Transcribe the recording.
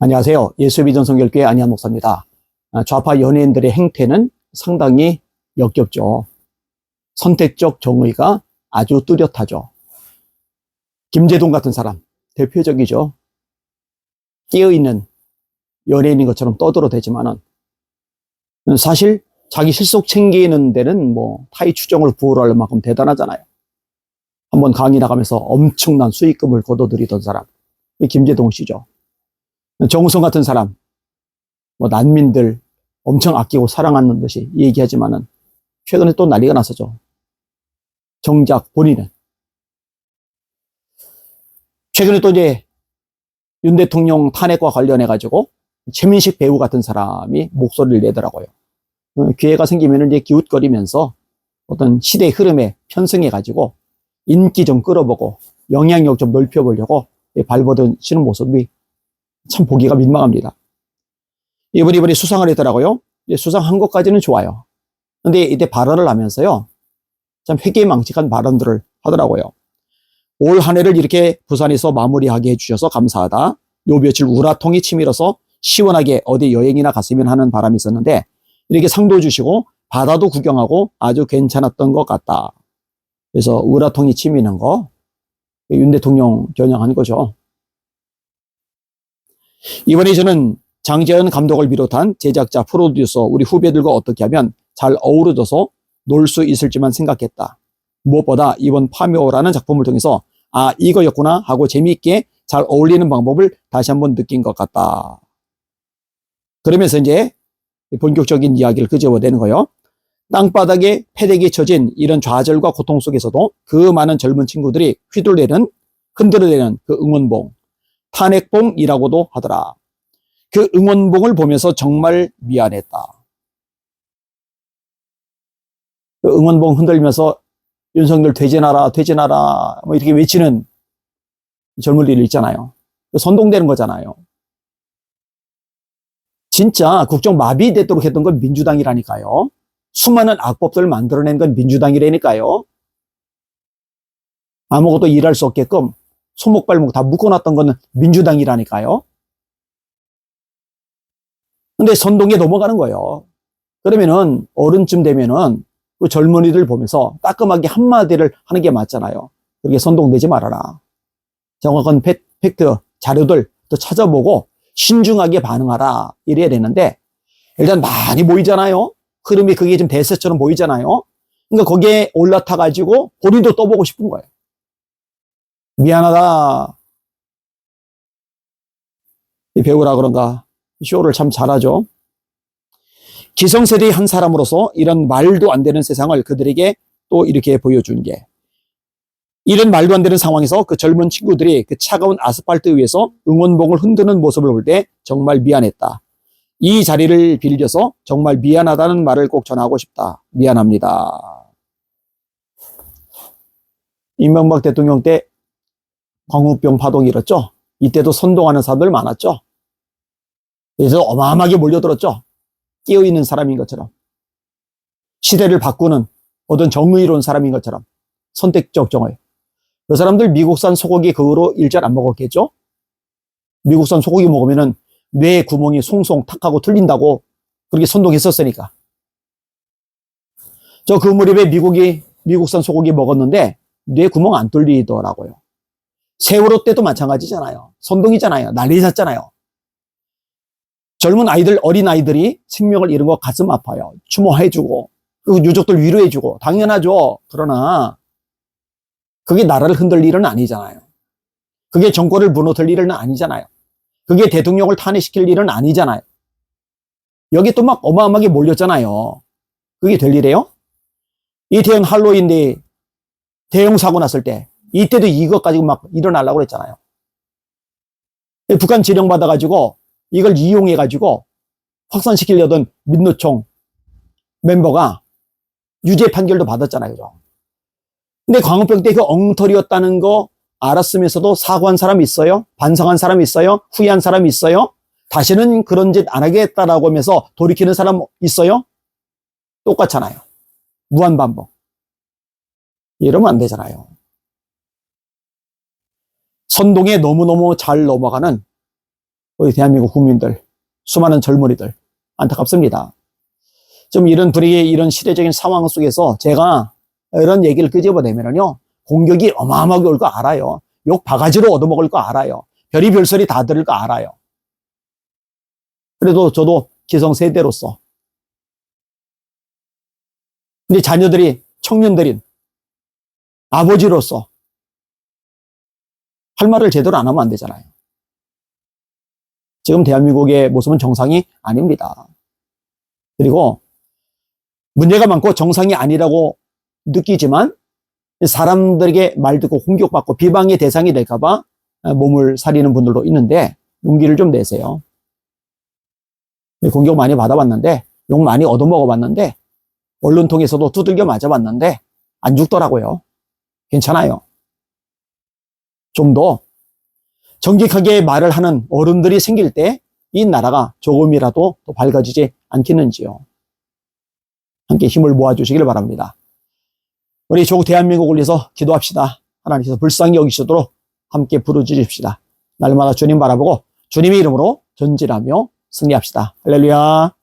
안녕하세요. 예수비전 성결교회 안희한 목사입니다. 아, 좌파 연예인들의 행태는 상당히 역겹죠. 선택적 정의가 아주 뚜렷하죠. 김재동 같은 사람, 대표적이죠. 깨어있는 연예인인 것처럼 떠들어대지만은 사실 자기 실속 챙기는 데는 뭐 타의 추정을 부호할 만큼 대단하잖아요. 한번 강의 나가면서 엄청난 수익금을 거둬들이던 사람, 이 김재동 씨죠. 정우성 같은 사람, 뭐 난민들 엄청 아끼고 사랑하는 듯이 얘기하지만은 최근에 또 난리가 났었죠. 정작 본인은 최근에 또 이제 윤 대통령 탄핵과 관련해 가지고 최민식 배우 같은 사람이 목소리를 내더라고요. 어, 기회가 생기면 이제 기웃거리면서 어떤 시대의 흐름에 편승해 가지고 인기 좀 끌어보고 영향력 좀 넓혀보려고 발버둥치는 모습이 참 보기가 민망합니다. 이번에 이번에 수상을 했더라고요. 수상한 것까지는 좋아요. 근데 이때 발언을 하면서요. 참 회개망측한 발언들을 하더라고요. 올 한 해를 이렇게 부산에서 마무리하게 해주셔서 감사하다. 요 며칠 우라통이 치밀어서 시원하게 어디 여행이나 갔으면 하는 바람이 있었는데 이렇게 상도 주시고 바다도 구경하고 아주 괜찮았던 것 같다. 그래서 우라통이 치미는 거 윤 대통령 겨냥한 거죠. 이번에 저는 장재현 감독을 비롯한 제작자, 프로듀서, 우리 후배들과 어떻게 하면 잘 어우러져서 놀 수 있을지만 생각했다. 무엇보다 이번 파묘라는 작품을 통해서 아, 이거였구나 하고 재미있게 잘 어울리는 방법을 다시 한번 느낀 것 같다. 그러면서 이제 본격적인 이야기를 끄집어내는 거예요. 땅바닥에 패대기 쳐진 이런 좌절과 고통 속에서도 그 많은 젊은 친구들이 휘둘리는, 흔들어대는 그 응원봉, 탄핵봉이라고도 하더라. 그 응원봉을 보면서 정말 미안했다. 그 응원봉 흔들면서 윤석열 퇴진하라, 퇴진하라, 뭐 이렇게 외치는 젊은이들 있잖아요. 선동되는 거잖아요. 진짜 국정 마비되도록 했던 건 민주당이라니까요. 수많은 악법들을 만들어낸 건 민주당이라니까요. 아무것도 일할 수 없게끔 소목발목 다 묶어놨던 거는 민주당이라니까요. 근데 선동에 넘어가는 거예요. 그러면은 어른쯤 되면은 그 젊은이들 보면서 따끔하게 한마디를 하는 게 맞잖아요. 그렇게 선동되지 말아라. 정확한 팩트, 자료들 또 찾아보고 신중하게 반응하라. 이래야 되는데 일단 많이 보이잖아요. 흐름이 그게 좀 대세처럼 보이잖아요. 그러니까 거기에 올라타 가지고 본인도 떠보고 싶은 거예요. 미안하다. 이 배우라 그런가 쇼를 참 잘하죠. 기성세대의 한 사람으로서 이런 말도 안 되는 세상을 그들에게 또 이렇게 보여준 게 이런 말도 안 되는 상황에서 그 젊은 친구들이 그 차가운 아스팔트 위에서 응원봉을 흔드는 모습을 볼 때 정말 미안했다. 이 자리를 빌려서 정말 미안하다는 말을 꼭 전하고 싶다. 미안합니다. 이명박 대통령 때 광우병 파동이 일었죠. 이때도 선동하는 사람들 많았죠. 그래서 어마어마하게 몰려들었죠. 끼어있는 사람인 것처럼. 시대를 바꾸는 어떤 정의로운 사람인 것처럼. 선택적 정의. 그 사람들 미국산 소고기 그거로 일절 안 먹었겠죠? 미국산 소고기 먹으면은 뇌 구멍이 송송 탁하고 뚫린다고 그렇게 선동했었으니까. 저 그 무렵에 미국이 미국산 소고기 먹었는데 뇌 구멍 안 뚫리더라고요. 세월호 때도 마찬가지잖아요. 선동이잖아요. 난리 났잖아요. 젊은 아이들, 어린 아이들이 생명을 잃은 거 가슴 아파요. 추모해주고, 그 유족들 위로해주고, 당연하죠. 그러나, 그게 나라를 흔들 일은 아니잖아요. 그게 정권을 무너뜨릴 일은 아니잖아요. 그게 대통령을 탄핵시킬 일은 아니잖아요. 여기 또 막 어마어마하게 몰렸잖아요. 그게 될 일이에요? 이태원 할로윈데 대형 사고 났을 때, 이때도 이것 가지고 막 일어나려고 그랬잖아요. 북한 지령받아가지고 이걸 이용해가지고 확산시키려던 민노총 멤버가 유죄 판결도 받았잖아요. 그죠? 근데 광우병 때 그 엉터리였다는 거 알았으면서도 사과한 사람이 있어요? 반성한 사람이 있어요? 후회한 사람이 있어요? 다시는 그런 짓 안 하겠다라고 하면서 돌이키는 사람 있어요? 똑같잖아요. 무한반복. 이러면 안 되잖아요. 선동에 너무너무 잘 넘어가는 우리 대한민국 국민들, 수많은 젊은이들, 안타깝습니다. 좀 이런 분위기, 이런 시대적인 상황 속에서 제가 이런 얘기를 끄집어내면요. 공격이 어마어마하게 올 거 알아요. 욕 바가지로 얻어먹을 거 알아요. 별이 별소리 다 들을 거 알아요. 그래도 저도 기성세대로서 근데 자녀들이 청년들인 아버지로서 할 말을 제대로 안 하면 안 되잖아요. 지금 대한민국의 모습은 정상이 아닙니다. 그리고 문제가 많고 정상이 아니라고 느끼지만 사람들에게 말 듣고 공격받고 비방의 대상이 될까봐 몸을 사리는 분들도 있는데 용기를 좀 내세요. 공격 많이 받아봤는데 욕 많이 얻어먹어봤는데 언론 통해서도 두들겨 맞아봤는데 안 죽더라고요. 괜찮아요. 좀 더 정직하게 말을 하는 어른들이 생길 때 이 나라가 조금이라도 더 밝아지지 않겠는지요. 함께 힘을 모아주시길 바랍니다. 우리 조국 대한민국을 위해서 기도합시다. 하나님께서 불쌍히 여기시도록 함께 부르주십시다. 날마다 주님 바라보고 주님의 이름으로 전진하며 승리합시다. 할렐루야.